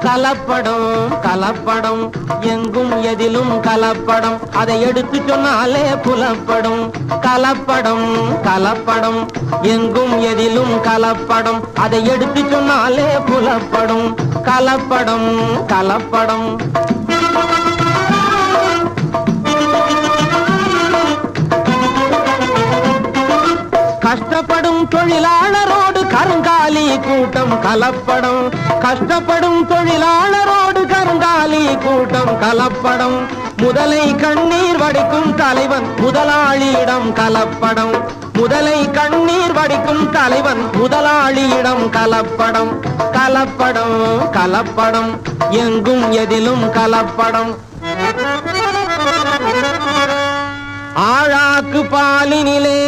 கலப்படம் கலப்படம். எங்கும் எதிலும் கலப்படம். அதை எடுத்து சொன்னாலே புலப்படும். கலப்படம் கலப்படம். எங்கும் எதிலும் கலப்படம். அதை எடுத்து சொன்னாலே புலப்படும். கலப்படம் கலப்படம். கஷ்டப்படும் தொழிலாளரோடு கலப்படம். கஷ்டப்படும் தொழிலாளரோடு கருங்காலி கூட்டம் கலப்படம். முதலை கண்ணீர் வடிக்கும் தலைவன் முதலாளியிடம் கலப்படம். முதலை கண்ணீர் வடிக்கும் தலைவன் முதலாளியிடம் கலப்படம். கலப்படம் கலப்படம் எங்கும் எதிலும் கலப்படம். ஆழாக்கு பாலினிலே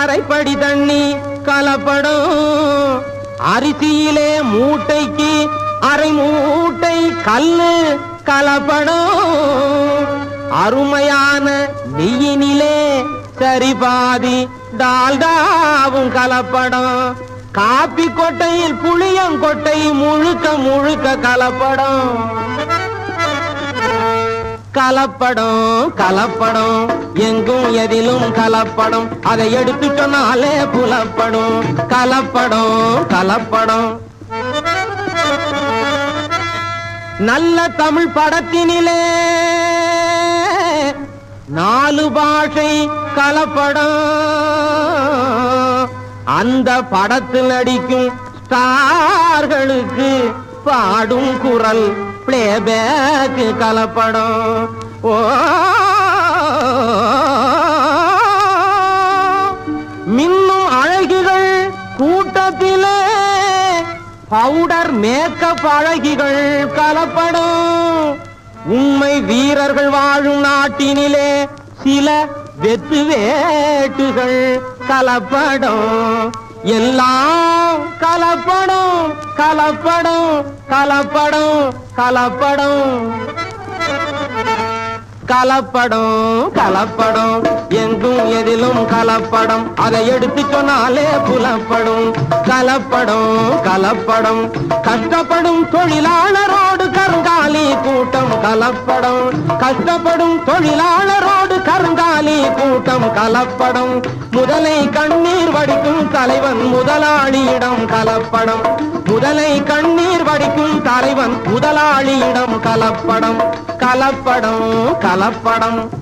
அரைப்படி தண்ணி கலப்படம். அரிசியிலே மூட்டைக்கு அரை மூட்டை கல்லு கலப்படும். அருமையான நெய்யினிலே சரி பாதி டால்டாவும் கலப்படம். காப்பி கொட்டையில் புளியங்கொட்டை முழுக்க முழுக்க கலப்படம். கலப்படம் கலப்படம். எங்கும் எதிலும் கலப்படம். அதை எடுத்து சொன்னாலே புலப்படும். கலப்படம் கலப்படம். நல்ல தமிழ் படத்தினிலே நாலு பாஷை கலப்படம். அந்த படத்தில் நடிக்கும் ஸ்டார்களுக்கு பாடும் குரல் பிளேபேக் கலப்படம். ஓ. மின்னும் அழகிகள் கூட்டத்திலே. பவுடர் மேக்கப் அழகிகள் கலப்படம். உண்மை வீரர்கள் வாழும் நாட்டினிலே சில வெத்து வேட்டுகள் கலப்படம். எல்லாம் கலப்படம் கலப்படம் கலப்படம் கலப்படம். கலப்படம் கலப்படம். எங்கும் எதிலும் கலப்படம். அதை எடுத்து சொன்னாலே புலப்படும். கலப்படம் கலப்படம். கஷ்டப்படும் தொழிலாளரோடு கருங்காலி கூட்டம் கலப்படம். கஷ்டப்படும் தொழிலாளர் கூட்டம் கலப்படம். முதலை கண்ணீர் வடிக்கும் தலைவன் முதலாளியிடம் கலப்படம். முதலை கண்ணீர் வடிக்கும் தலைவன் முதலாளியிடம் கலப்படம். கலப்படம் கலப்படம்.